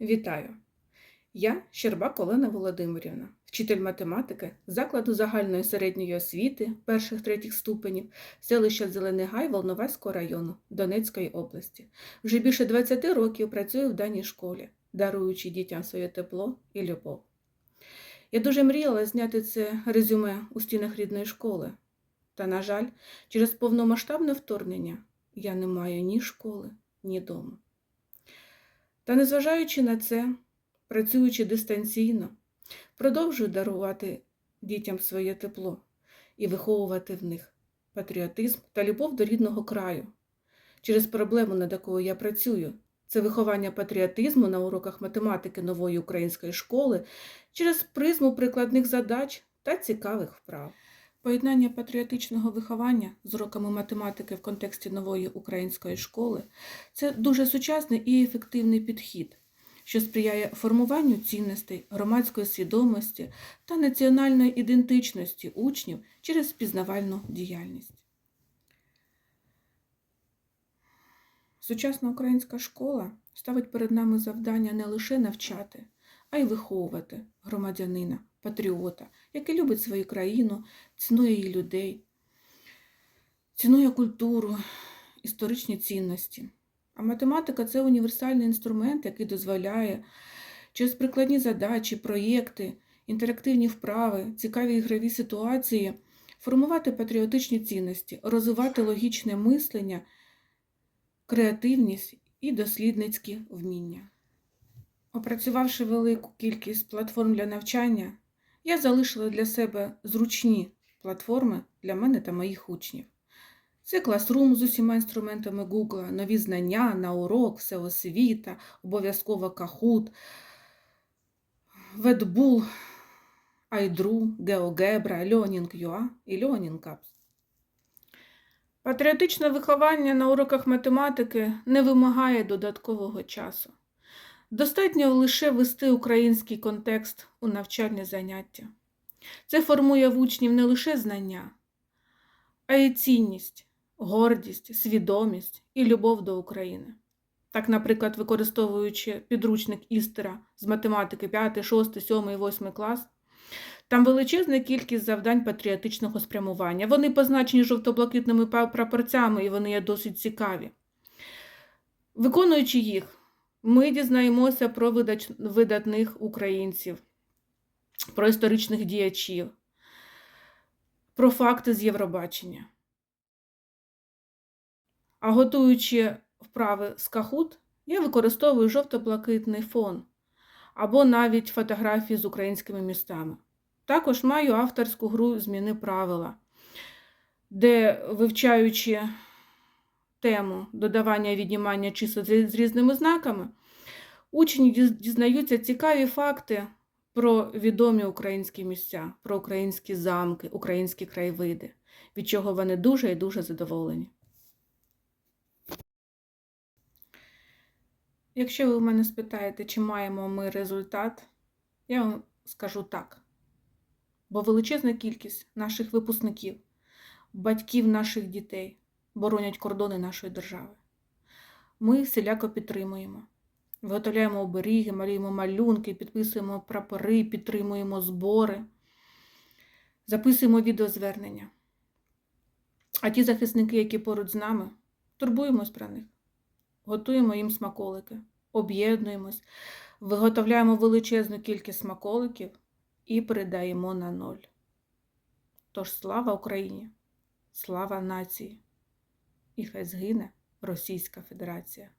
Вітаю! Я Щербак Олена Володимирівна, вчитель математики закладу загальної середньої освіти перших третіх ступенів селища Зелений Гай Волноваського району Донецької області. Вже більше 20 років працюю в даній школі, даруючи дітям своє тепло і любов. Я дуже мріяла зняти це резюме у стінах рідної школи. Та, на жаль, через повномасштабне вторгнення я не маю ні школи, ні дому. Та незважаючи на це, працюючи дистанційно, продовжую дарувати дітям своє тепло і виховувати в них патріотизм та любов до рідного краю. Через проблему, над якою я працюю, це виховання патріотизму на уроках математики нової української школи через призму прикладних задач та цікавих вправ. Поєднання патріотичного виховання з уроками математики в контексті нової української школи це дуже сучасний і ефективний підхід, що сприяє формуванню цінностей, громадської свідомості та національної ідентичності учнів через пізнавальну діяльність. Сучасна українська школа ставить перед нами завдання не лише навчати, а й виховувати громадянина, патріота, який любить свою країну, цінує її людей, цінує культуру, історичні цінності. А математика це універсальний інструмент, який дозволяє через прикладні задачі, проєкти, інтерактивні вправи, цікаві ігрові ситуації формувати патріотичні цінності, розвивати логічне мислення, креативність і дослідницькі вміння. Опрацювавши велику кількість платформ для навчання, я залишила для себе зручні платформи для мене та моїх учнів. Це класрум з усіма інструментами Google, нові знання на урок, всеосвіта, обов'язково Kahoot, Ведбул, Айдру, GeoGebra, Learning.ua і Learning Apps. Патріотичне виховання на уроках математики не вимагає додаткового часу. Достатньо лише ввести український контекст у навчальне заняття. Це формує в учнів не лише знання, а й цінність, гордість, свідомість і любов до України. Так, наприклад, використовуючи підручник Істера з математики 5, 6, 7, 8 клас, там величезна кількість завдань патріотичного спрямування. Вони позначені жовто-блакитними прапорцями і вони є досить цікаві. Виконуючи їх, ми дізнаємося про видатних українців, про історичних діячів, про факти з Євробачення. А готуючи вправи з кахут, я використовую жовто-блакитний фон або навіть фотографії з українськими містами. Також маю авторську гру Зміни правила, де, вивчаючи тему додавання і віднімання чисел з різними знаками, учні дізнаються цікаві факти про відомі українські місця, про українські замки, українські краєвиди, від чого вони дуже і дуже задоволені. Якщо ви в мене спитаєте, чи маємо ми результат, я вам скажу так. Бо величезна кількість наших випускників, батьків наших дітей боронять кордони нашої держави. Ми всіляко підтримуємо, виготовляємо оберіги, малюємо малюнки, підписуємо прапори, підтримуємо збори, записуємо відеозвернення. А ті захисники, які поруч з нами, турбуємось про них, готуємо їм смаколики, об'єднуємось, виготовляємо величезну кількість смаколиків і передаємо на ноль. Тож слава Україні, слава нації! І хай згине Російська Федерація.